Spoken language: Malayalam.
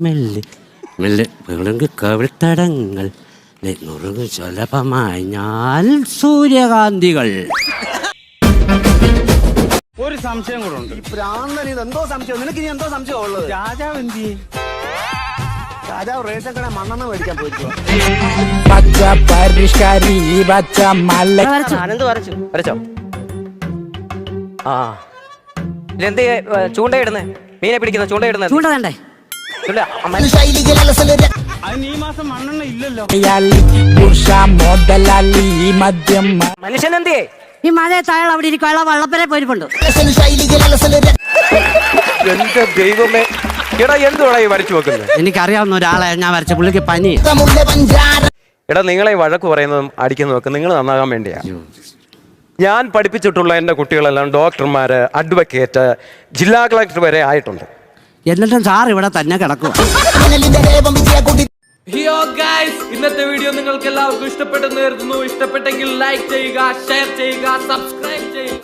മെല്ലെ. മെല്ലെ. വിളങ്ങി കവിൾത്തടങ്ങൾ. നുറുങ്ങ് സുലഭമായി ഞാൻ സൂര്യകാന്തികൾ. ഒരു സംശയം കൂടെ ഉണ്ട്. ഭ്രാന്തൻ ഇത് എന്തോ സംശയം? നിനക്ക് ഇനി എന്തോ സംശയം ഉള്ളത്? രാജാവ് എന്ത് ചെയ്യും? രാജാവ് റേഷൻ കട മണ്ണെണ്ണ മേടിക്കാൻ പച്ച പരിഷ്കാരി പച്ച മല്ല. ആനന്ദ് വരച്ചു. വരച്ചോ. ആ. ഇതെന്ത് ചൂണ്ടയിടുന്നേ. മീനെ പിടിക്കുന്ന ചൂണ്ടയിടുന്നേ. ചൂണ്ട വേണ്ടേ? അതിന് ഈ മഴയത്ത് അയാൾ അവിടെ ഇരിക്കും. വള്ളപ്പരെ പോയിരിപ്പുണ്ട്. എന്റെ ദൈവമേ. എടാ എന്തുവാടാ ഈ വരച്ചു വെക്കുന്നത്? എനിക്കറിയാവുന്ന ഒരാളെ ഞാൻ വരച്ച പുള്ളിക്ക് പനി. എടാ നിങ്ങളെ ഈ വഴക്ക് പറയുന്നതും അടിക്കുന്നതും ഒക്കെ നിങ്ങൾ നന്നാകാൻ വേണ്ടിയാ. ഞാൻ പഠിപ്പിച്ചിട്ടുള്ള എന്റെ കുട്ടികളെല്ലാം ഡോക്ടർമാര് അഡ്വക്കേറ്റ് ജില്ലാ കളക്ടർ വരെ ആയിട്ടുണ്ട്. എന്നിട്ടും സാർ ഇവിടെ തന്നെ കിടക്കുക ഹിയോ ഗൈസ് ഇന്നത്തെ വീഡിയോ നിങ്ങൾക്ക് എല്ലാവർക്കും ഇഷ്ടപ്പെട്ടെന്ന് കരുതുന്നു. ഇഷ്ടപ്പെട്ടെങ്കിൽ ലൈക്ക് ചെയ്യുക ഷെയർ ചെയ്യുക സബ്സ്ക്രൈബ്